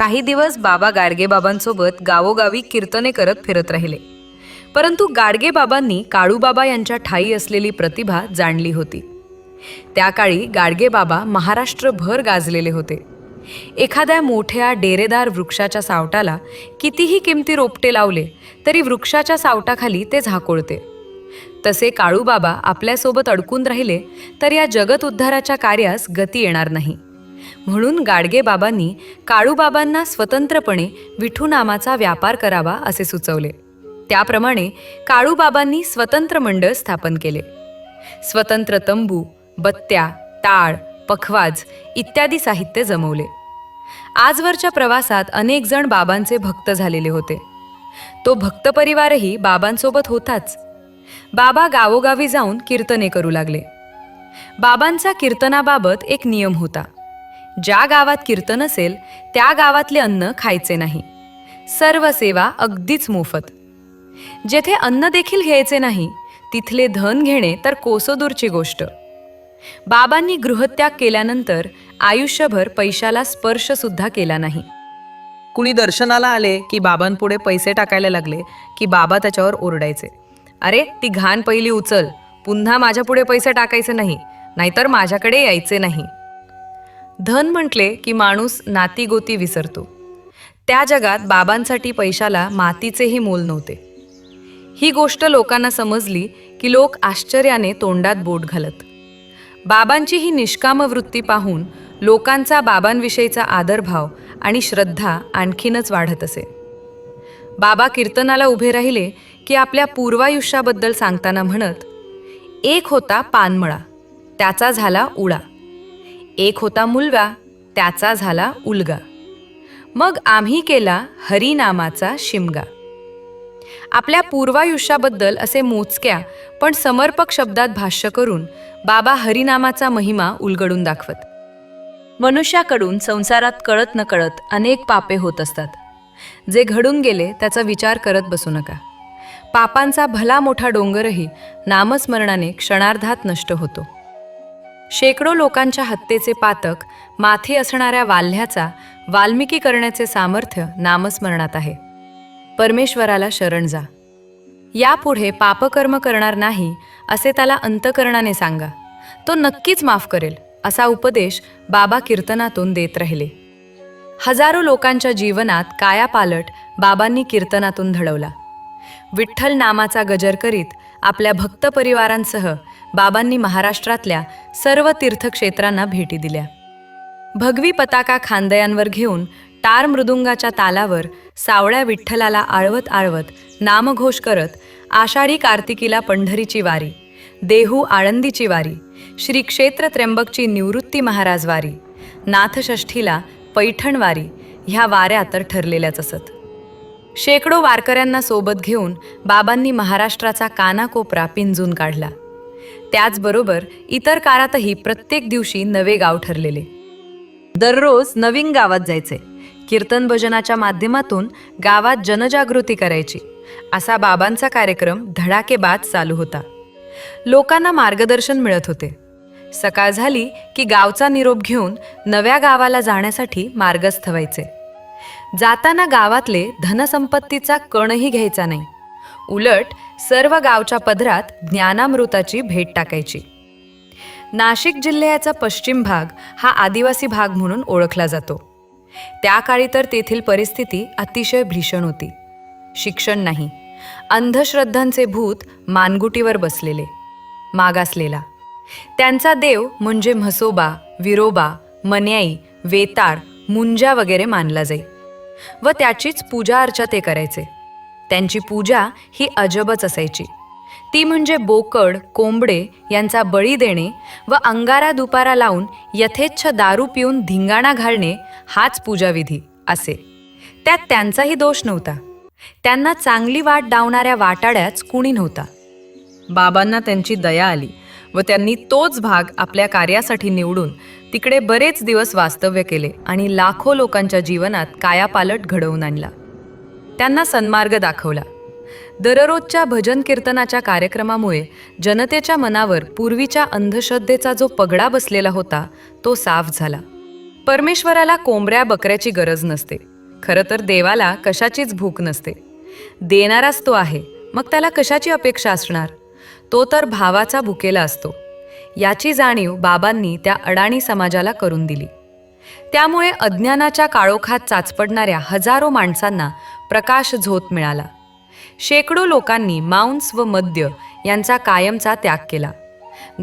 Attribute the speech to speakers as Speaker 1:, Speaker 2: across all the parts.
Speaker 1: काही दिवस बाबा गाडगेबाबांसोबत गावोगावी कीर्तने करत फिरत राहिले. परंतु गाडगेबाबांनी काळूबाबा यांच्या ठाई असलेली प्रतिभा जाणली होती. त्या काळी गाडगेबाबा महाराष्ट्रभर गाजलेले होते. एखाद्या मोठ्या डेरेदार वृक्षाच्या सावटाला कितीही किमती रोपटे लावले तरी वृक्षाच्या सावटाखाली ते झाकोळते. तसे काळूबाबा आपल्यासोबत अडकून राहिले तर या जगत उद्धाराच्या कार्यास गती येणार नाही. म्हणून गाडगेबाबांनी काळूबाबांना स्वतंत्रपणे विठू नामाचा व्यापार करावा असे सुचवले. त्याप्रमाणे काळूबाबांनी स्वतंत्र मंडळ स्थापन केले. स्वतंत्र तंबू बत्त्या टाळ पखवाज इत्यादी साहित्य जमवले. आजवरच्या प्रवासात अनेक जण बाबांचे भक्त झालेले होते. तो भक्त परिवारही बाबांसोबत होताच. बाबा गावोगावी जाऊन कीर्तने करू लागले. बाबांचा कीर्तनाबाबत एक नियम होता. ज्या गावात कीर्तन असेल त्या गावातले अन्न खायचे नाही. सर्व सेवा अगदीच मोफत. जेथे अन्न देखील घ्यायचे नाही तिथले धन घेणे तर कोसोदूरची गोष्ट. बाबांनी गृहत्याग केल्यानंतर आयुष्यभर पैशाला स्पर्श सुद्धा केला नाही.
Speaker 2: कुणी दर्शनाला आले की बाबांपुढे पैसे टाकायला लागले की बाबा त्याच्यावर ओरडायचे.
Speaker 1: अरे ती घाण पहिली उचल. पुन्हा माझ्यापुढे पैसे टाकायचे नाही. नाहीतर माझ्याकडे यायचे नाही. धन म्हटले की माणूस नातीगोती विसरतो. त्या जगात बाबांसाठी पैशाला मातीचेही मोल नव्हते. ही गोष्ट लोकांना समजली की लोक आश्चर्याने तोंडात बोट घालत. बाबांची ही निष्काम वृत्ती पाहून लोकांचा बाबांविषयीचा आदरभाव आणि श्रद्धा आणखीनच वाढत असे. बाबा कीर्तनाला उभे राहिले की आपल्या पूर्वायुष्याबद्दल सांगताना म्हणत एक होता पानमळा त्याचा झाला उळा. एक होता मुलगा त्याचा झाला उलगा. मग आम्ही केला हरिनामाचा शिमगा. आपल्या पूर्वायुष्याबद्दल असे मोजक्या पण समर्पक शब्दात भाष्य करून बाबा हरिनामाचा महिमा उलगडून दाखवत. मनुष्याकडून संसारात कळत न कळत अनेक पापे होत असतात. जे घडून गेले त्याचा विचार करत बसू नका. पापांचा भला मोठा डोंगरही नामस्मरणाने क्षणार्धात नष्ट होतो. शेकडो लोकांच्या हत्येचे पातक माथे असणाऱ्या वाल्ह्याचा वाल्मिकी करण्याचे सामर्थ्य नामस्मरणात आहे. परमेश्वराला शरण जा. यापुढे पापकर्म करणार नाही असे त्याला अंतकरणाने सांगा. तो नक्कीच माफ करेल असा उपदेश बाबा कीर्तनातून देत राहिले. हजारो लोकांच्या जीवनात कायापालट बाबांनी कीर्तनातून धडवला. विठ्ठल नामाचा गजर करीत आपल्या भक्त परिवारांसह बाबांनी महाराष्ट्रातल्या सर्व तीर्थक्षेत्रांना भेटी दिल्या. भगवी पताका खांदयांवर घेऊन टार मृदुंगाच्या तालावर सावळ्या विठ्ठलाला आळवत आळवत नामघोष करत आषाढी कार्तिकीला पंढरीची वारी देहू आळंदीची वारी श्री क्षेत्र त्र्यंबकची निवृत्ती महाराज वारी नाथषष्ठीला पैठण वारी ह्या वाऱ्या तर ठरलेल्याच असत. शेकडो वारकऱ्यांना सोबत घेऊन बाबांनी महाराष्ट्राचा कानाकोपरा पिंजून काढला. त्याचबरोबर इतर काळातही प्रत्येक दिवशी नवे गाव ठरलेले. दररोज नवीन गावात जायचे. कीर्तन भजनाच्या माध्यमातून गावात जनजागृती करायची. असा बाबांचा कार्यक्रम धडाकेबाद चालू होता. लोकांना मार्गदर्शन मिळत होते. सकाळ झाली की गावचा निरोप घेऊन नव्या गावाला जाण्यासाठी मार्गस्थ व्हायचे. जाताना गावातले धनसंपत्तीचा कणही घ्यायचा नाही. उलट सर्व गावच्या पदरात ज्ञानामृताची भेट टाकायची. नाशिक जिल्ह्याचा पश्चिम भाग हा आदिवासी भाग म्हणून ओळखला जातो. त्या काळी तर तेथील परिस्थिती अतिशय भीषण होती. शिक्षण नाही. अंधश्रद्धांचे भूत मानगुटीवर बसलेले मागासलेला. त्यांचा देव म्हणजे म्हसोबा विरोबा मन्याई वेताळ मुंजा वगैरे मानला जाई व त्याचीच पूजा अर्चा ते करायचे. त्यांची पूजा ही अजबच असायची. ती म्हणजे बोकड कोंबडे यांचा बळी देणे व अंगारा दुपारा लावून यथेच्छ दारू पिऊन धिंगाणा घालणे हाच पूजाविधी असे. त्यात त्यांचाही दोष नव्हता. त्यांना चांगली वाट डावणाऱ्या वाटाड्याच कुणी नव्हता.
Speaker 2: बाबांना त्यांची दया आली व त्यांनी तोच भाग आपल्या कार्यासाठी निवडून तिकडे बरेच दिवस वास्तव्य केले आणि लाखो लोकांच्या जीवनात कायापालट घडवून आणला.
Speaker 1: त्यांना सन्मार्ग दाखवला. दररोजच्या भजन कीर्तनाच्या कार्यक्रमामुळे जनतेच्या मनावर पूर्वीच्या अंधश्रद्धेचा जो पगडा बसलेला होता तो साफ झाला. परमेश्वराला कोंबड्या बकऱ्याची गरज नसते.
Speaker 3: खरं तर देवाला कशाचीच भूक नसते. देणाराच तो आहे मग त्याला कशाची अपेक्षा असणार? तो तर भावाचा भुकेला असतो. याची जाणीव बाबांनी त्या अडाणी समाजाला करून दिली. त्यामुळे अज्ञानाच्या काळोखात चाचपडणाऱ्या हजारो माणसांना प्रकाश झोत मिळाला. शेकडो लोकांनी मांस व मद्य यांचा कायमचा त्याग केला.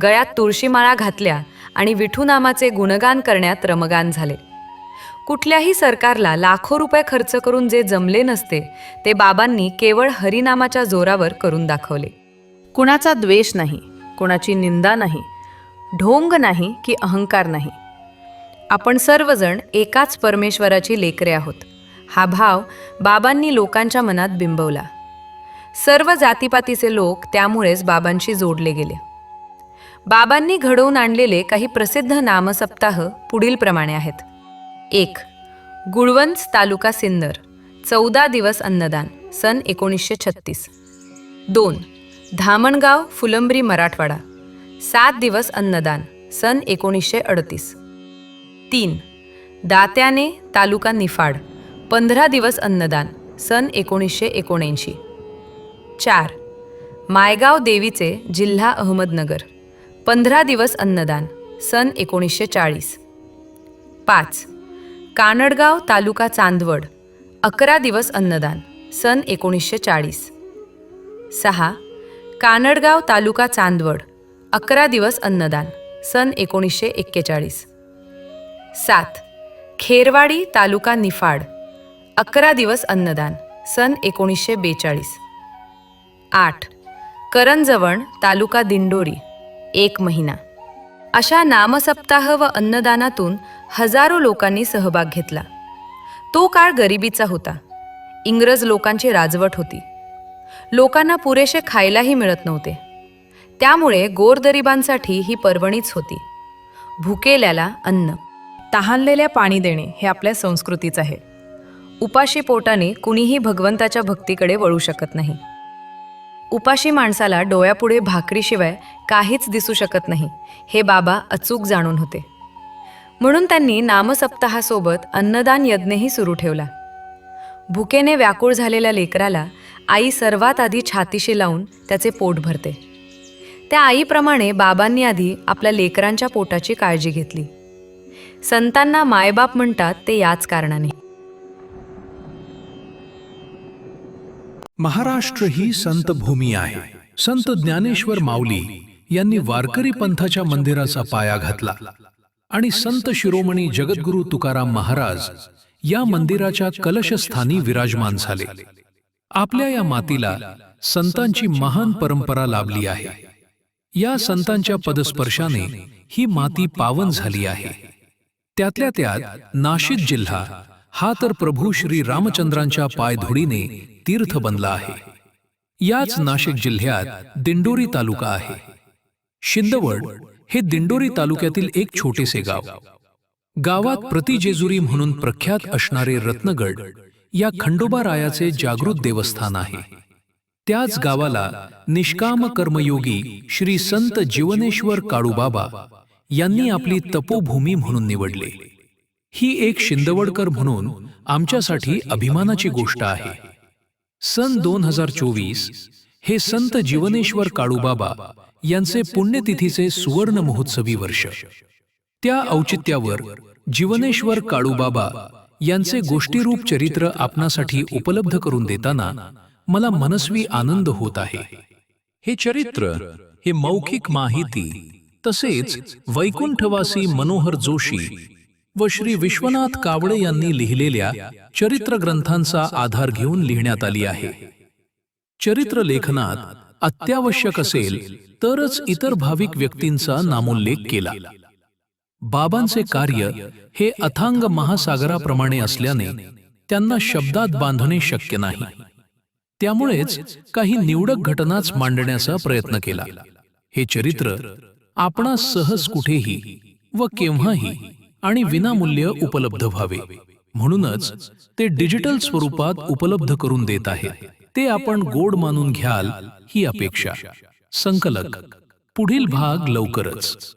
Speaker 3: गळ्यात तुळशीमाळा घातल्या आणि विठू नामाचे गुणगान करण्यात रमगान झाले. कुठल्याही सरकारला लाखो रुपये खर्च करून जे जमले नसते ते बाबांनी केवळ हरिनामाच्या जोरावर करून दाखवले.
Speaker 1: कुणाचा द्वेष नाही कुणाची निंदा नाही ढोंग नाही की अहंकार नाही. आपण सर्वजण एकाच परमेश्वराची लेकरे आहोत. हा भाव बाबांनी लोकांच्या मनात बिंबवला. सर्व जातीपातीचे लोक त्यामुळेच बाबांशी जोडले गेले. बाबांनी घडवून आणलेले काही प्रसिद्ध नामसप्ताह पुढीलप्रमाणे आहेत. एक गुळवंच तालुका सिन्नर चौदा दिवस अन्नदान सन एकोणीसशे छत्तीस. दोन धामणगाव फुलंब्री मराठवाडा सात दिवस अन्नदान सन एकोणीसशे अडतीस. तीन. दात्याने तालुका निफाड. पंधरा दिवस अन्नदान. सन एकोणीसशे एकोणऐंशी. चार. मायगाव देवीचे जिल्हा अहमदनगर. पंधरा दिवस अन्नदान. सन एकोणीसशे चाळीस. पाच. कानडगाव तालुका चांदवड. अकरा दिवस अन्नदान. सन एकोणीसशे चाळीस. सहा. कानडगाव तालुका चांदवड. अकरा दिवस अन्नदान. सन एकोणीसशे एक्केचाळीस. सात. खेरवाडी तालुका निफाड. अकरा दिवस अन्नदान. सन एकोणीसशे बेचाळीस. आठ. करंजवण तालुका दिंडोरी. एक महिना. अशा नामसप्ताह व अन्नदानातून हजारो लोकांनी सहभाग घेतला. तो काळ गरिबीचा होता. इंग्रज लोकांची राजवट होती. लोकांना पुरेसे खायलाही मिळत नव्हते. त्यामुळे गोरगरिबांसाठी ही पर्वणीच होती. भुकेल्याला अन्न. तहानलेल्या पाणी देणे हे आपल्या संस्कृतीच आहे. उपाशी पोटाने कुणीही भगवंताच्या भक्तीकडे वळू शकत नाही. उपाशी माणसाला डोळ्यापुढे भाकरीशिवाय काहीच दिसू शकत नाही हे बाबा अचूक जाणून होते. म्हणून त्यांनी नामसप्ताहासोबत अन्नदान यज्ञही सुरू ठेवला. भुकेने व्याकुळ झालेल्या लेकराला आई सर्वात आधी छातीशी लावून त्याचे पोट भरते. त्या आईप्रमाणे बाबांनी आधी आपल्या लेकरांच्या पोटाची काळजी घेतली. संतांना मायबाप म्हणतात ते याच कारणाने.
Speaker 4: महाराष्ट्र ही संत भूमी आहे. संत ज्ञानेश्वर माऊली यांनी वारकरी पंथाच्या मंदिराचा पाया घातला आणि संत शिरोमणी जगद्गुरु तुकाराम महाराज या मंदिराच्या कलशस्थानी विराजमान झाले. आपल्या या मातीला संतांची महान परंपरा लाभली आहे. या संतांच्या पदस्पर्शाने ही माती पावन झाली आहे. त्यातल्या त्यात नाशिक जिल्हा हा तर प्रभू श्री रामचंद्रांच्या पायधुडीने तीर्थ बनला आहे. याच नाशिक जिल्ह्यात दिंडोरी तालुका आहे. शिंदवड हे दिंडोरी तालुक्यातील एक छोटेसे गाव. गावात प्रतिजेजुरी म्हणून प्रख्यात असणारे रत्नगड या खंडोबा रायाचे जागृत देवस्थान आहे. त्याच गावाला निष्काम कर्मयोगी श्री संत जीवनेश्वर काळूबाबा यांनी आपली तपोभूमी म्हणून निवडले. ही एक शिंदवडकर म्हणून आमच्यासाठी अभिमानाची गोष्ट आहे. सन दोन हजार चोवीस हे संत जीवनेश्वर काळूबाबा यांचे पुण्यतिथीचे सुवर्ण महोत्सवी वर्ष. त्या औचित्यावर जीवनेश्वर काळूबाबा यांचे गोष्टीरूप चरित्र आपणासाठी उपलब्ध करून देताना मला मनस्वी आनंद होत आहे. हे चरित्र हे मौखिक माहिती तसेच वैकुंठवासी मनोहर जोशी व श्री विश्वनाथ कावळे यांनी लिहिलेल्या चरित्र ग्रंथांचा आधार घेऊन लिहिण्यात आली आहे. चरित्र लेखनात अत्यावश्यक असेल तरच इतर भाविक व्यक्तींचा नामोल्लेख केला. बाबांचे कार्य हे अथांग महासागराप्रमाणे असल्याने त्यांना शब्दात बांधणे शक्य नाही. त्यामुळेच काही निवडक घटनाच मांडण्याचा प्रयत्न केला. हे चरित्र आपणा सहज कुठेही व केव्हाही आणि विनामूल्य उपलब्ध व्हावे. म्हणूनच ते डिजिटल स्वरूपात उपलब्ध करून देत आहेत. ते आपण गोड मानून घ्याल ही अपेक्षा. संकलक. पुढील भाग लवकरच.